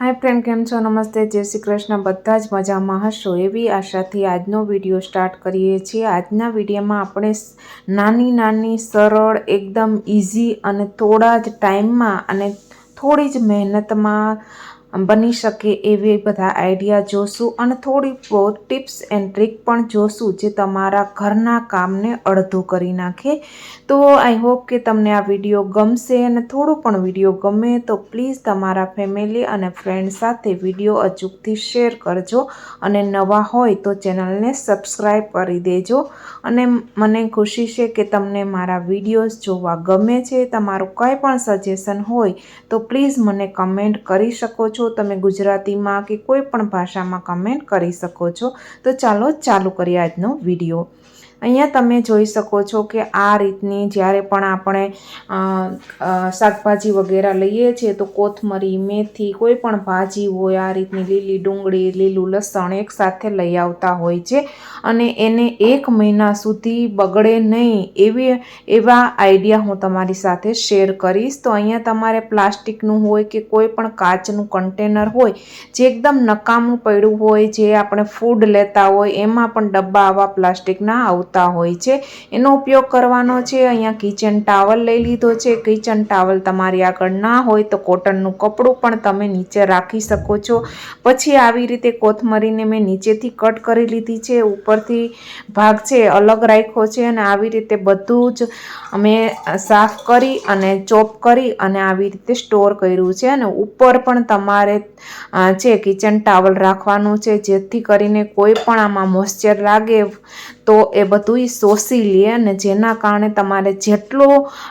હાય friend, કેમ છો? નમસ્તે. જય શ્રી કૃષ્ણ. બધા જ મજામાં હશો. એવી આશાથી આજનો વીડિયો સ્ટાર્ટ કરીએ છીએ. આજના વિડીયોમાં આપણે નાની નાની, સરળ, એકદમ ઇઝી અને થોડા જ ટાઈમમાં અને થોડી જ મહેનતમાં બની શકે એવી બધા આઈડિયા જોશું અને થોડી બહુ ટિપ્સ એન્ડ ટ્રીક પણ જોશું જે તમારા ઘરના કામને અડધું કરી નાખે. તો આઈ હોપ કે તમને આ વીડિયો ગમશે અને થોડો પણ વીડિયો ગમે તો પ્લીઝ તમારા ફેમિલી અને ફ્રેન્ડ સાથે વીડિયો અચૂકથી શેર કરજો અને નવા હોય તો ચેનલને સબસ્ક્રાઈબ કરી દેજો. અને મને ખુશી છે કે તમને મારા વિડીયોઝ જોવા ગમે છે, તમારું કંઈ પણ સજેશન હોય તો પ્લીઝ મને કમેન્ટ કરી શકો છો. તમે ગુજરાતીમાં કે કોઈ પણ ભાષામાં કમેન્ટ કરી શકો છો. તો ચાલો ચાલુ કરીએ આજનો વીડિયો. અહીંયા તમે જોઈ શકો છો કે આ રીતની જ્યારે પણ આપણે શાકભાજી વગેરે લઈએ છીએ તો કોથમરી, મેથી, કોઈ પણ ભાજી હોય આ રીતની લીલી ડુંગળી, લીલું લસણ એક સાથે લઈ આવતા હોય છે. અને એને એક મહિના સુધી બગડે નહીં એવી, એવા આઈડિયા હું તમારી સાથે શેર કરીશ. તો અહીંયા તમારે પ્લાસ્ટિકનું હોય કે કોઈ પણ કાચનું કન્ટેનર હોય, જે એકદમ નકામું પડ્યું હોય, જે આપણે ફૂડ લેતા હોય, એમાં પણ ડબ્બા આવા પ્લાસ્ટિકના આવતા હોય છે. એનો ઉપયોગ કરવાનો છે. અહીંયા કિચન ટાવલ લઈ લીધો છે. કિચન ટાવલ તમારી આગળ ના હોય તો કોટનનું કપડું પણ તમે નીચે રાખી શકો છો. પછી આવી રીતે કોથમરીને મેં નીચેથી કટ કરી લીધી છે. ઉપરથી ભાગ છે અલગ રાખ્યો છે અને આવી રીતે બધું જ મેં સાફ કરી અને ચોપ કરી અને આવી રીતે સ્ટોર કર્યું છે. અને ઉપર પણ તમારે છે કિચન ટાવલ રાખવાનું છે. જેથી કરીને કોઈ પણ આમાં મોઇશ્ચર લાગે તો એ બધું ઈ શોષી લે અને જેના કારણે તમારે જેટલો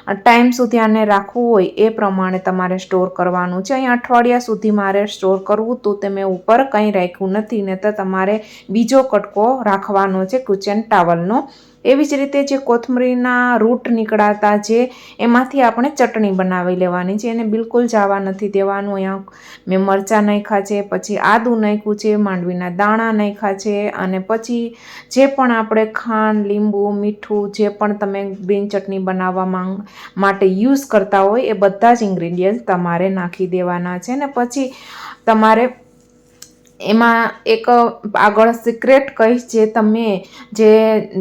ટાઈમ સુધી આને રાખવું હોય એ પ્રમાણે તમારે સ્ટોર કરવાનું છે. અહીં અઠવાડિયા સુધી મારે સ્ટોર કરવું તો તે મેં ઉપર કંઈ રાખ્યું નથી ને તો તમારે બીજો કટકો રાખવાનો છે, કિચન ટાવલનો. એવી જ રીતે જે કોથમરીના રૂટ નીકળાતા જે એમાંથી આપણે ચટણી બનાવી લેવાની છે. એને બિલકુલ જવા નથી દેવાનું. અહીંયા મેં મરચાં નાખ્યા છે, પછી આદું નાખ્યું છે, માંડવીના દાણા નાખ્યા છે, અને પછી જે પણ આપણે ખાંડ, લીંબુ, મીઠું, જે પણ તમે ગ્રીન ચટણી બનાવવા માંગ, માટે યુઝ કરતા હોય, એ બધા જ ઇન્ગ્રીડિયન્ટ તમારે નાખી દેવાના છે. ને પછી તમારે એમાં એક આગળ સિક્રેટ કહીશ જે તમે જે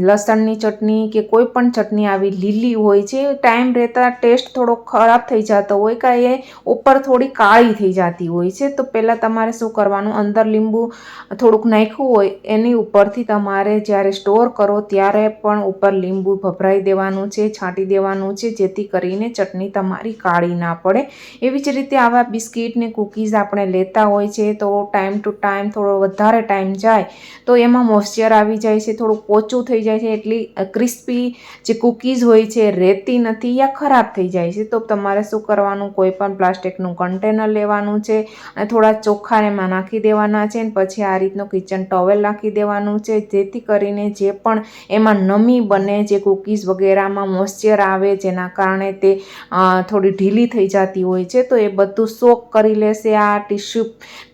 લસણની ચટણી કે કોઈ પણ ચટણી આવી લીલી હોય છે, ટાઈમ રહેતા ટેસ્ટ થોડો ખરાબ થઈ જતો હોય કે એ ઉપર થોડી કાળી થઈ જતી હોય છે, તો પહેલાં તમારે શું કરવાનું? અંદર લીંબુ થોડુંક નાખ્યું હોય, એની ઉપરથી તમારે જ્યારે સ્ટોર કરો ત્યારે પણ ઉપર લીંબુ ભભરાઈ દેવાનું છે, છાંટી દેવાનું છે, જેથી કરીને ચટણી તમારી કાળી ના પડે. એવી જ રીતે આવા બિસ્કિટ ને કૂકીઝ આપણે લેતા હોય છે, તો ટાઈમ ટુ ટાઈમ થોડો વધારે ટાઈમ જાય, તો એમાં મોઇશ્ચર આવી જાય છે થોડું પોચું થઈ જાય છે, એટલી ક્રિસ્પી જે કૂકીઝ હોય છે રહેતી નથી યા ખરાબ થઈ જાય છે. તો તમારે શું કરવાનું? કોઈ પણ પ્લાસ્ટિકનું કન્ટેનર લેવાનું છે અને થોડા ચોખ્ખા એમાં નાખી દેવાના છે અને પછી આ રીતનું કિચન ટોવેલ નાખી દેવાનું છે, જેથી કરીને જે પણ એમાં નમી બને, જે કૂકીઝ વગેરેમાં મોઇશ્ચર આવે, જેના કારણે તે થોડી ઢીલી થઈ જતી હોય છે, તો એ બધું સોક કરી લેશે આ ટીશ્યુ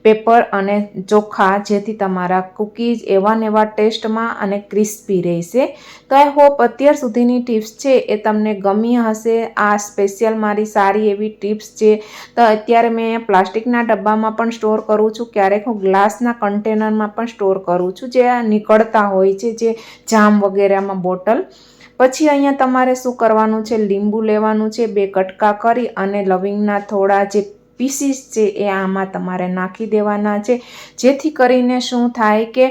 પેપર અને ચોખ્ખા જેથી તમારા કૂકીઝ એવા ને એવા ટેસ્ટમાં અને ક્રિસ્પી રહેશે. તો આઈ હોપ અત્યાર સુધીની ટિપ્સ છે એ તમને ગમી હશે. આ સ્પેશિયલ મારી સારી એવી ટિપ્સ છે. તો અત્યારે મેં પ્લાસ્ટિકના ડબ્બામાં પણ સ્ટોર કરું છું. ક્યારેક હું ગ્લાસના કન્ટેનરમાં પણ સ્ટોર કરું છું, જે નીકળતા હોય છે, જે જામ વગેરેમાં બોટલ. પછી અહીંયા તમારે શું કરવાનું છે? લીંબુ લેવાનું છે, બે કટકા કરી અને લવિંગના થોડા જે પીસીસ છે એ આમાં તમારે નાખી દેવાના છે. જેથી કરીને શું થાય કે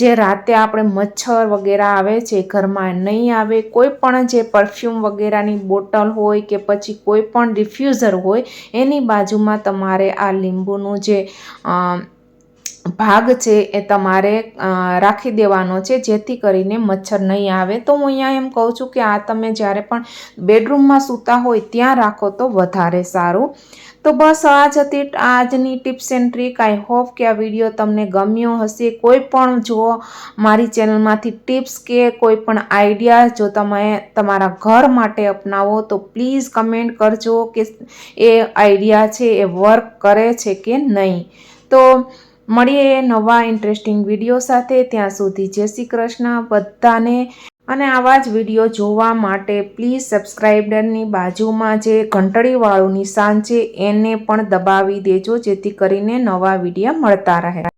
જે રાતે આપણે મચ્છર વગેરે આવે છે, ઘરમાં નહીં આવે, કોઈ પણ જે પરફ્યુમ વગેરેની બોટલ હોય કે પછી કોઈ પણ ડિફ્યુઝર હોય, એની બાજુમાં તમારે આ લીંબુનું જે ભાગ છે એ તમારે રાખી દેવાનો છે. જેથી કરીને મચ્છર નહીં આવે. તો હું અહીંયા એમ કહું છું કે આ તમે જ્યારે પણ બેડરૂમમાં સૂતા હોય ત્યાં રાખો તો વધારે સારું. તો બસ આ જ હતી આજની tips and trick. I hope કે આ વીડિયો તમને ગમ્યો હશે. કોઈ પણ જો મારી ચેનલમાંથી ટિપ્સ કે કોઈ પણ આઈડિયા જો તમે તમારા ઘર માટે અપનાવો તો પ્લીઝ કમેન્ટ કરજો કે એ આઈડિયા છે, એ વર્ક કરે છે કે નહીં. તો મળીએ નવા ઇન્ટરેસ્ટિંગ વીડિયો સાથે. ત્યાં સુધી જય શ્રી કૃષ્ણ. બધાને અને આવા જ વીડિયો જોવા માટે પ્લીઝ સબસ્ક્રાઈબરની બાજુમાં જે ઘંટડીવાળું નિશાન છે, એને પણ દબાવી દેજો, જેથી કરીને નવા વિડીયા મળતા રહે.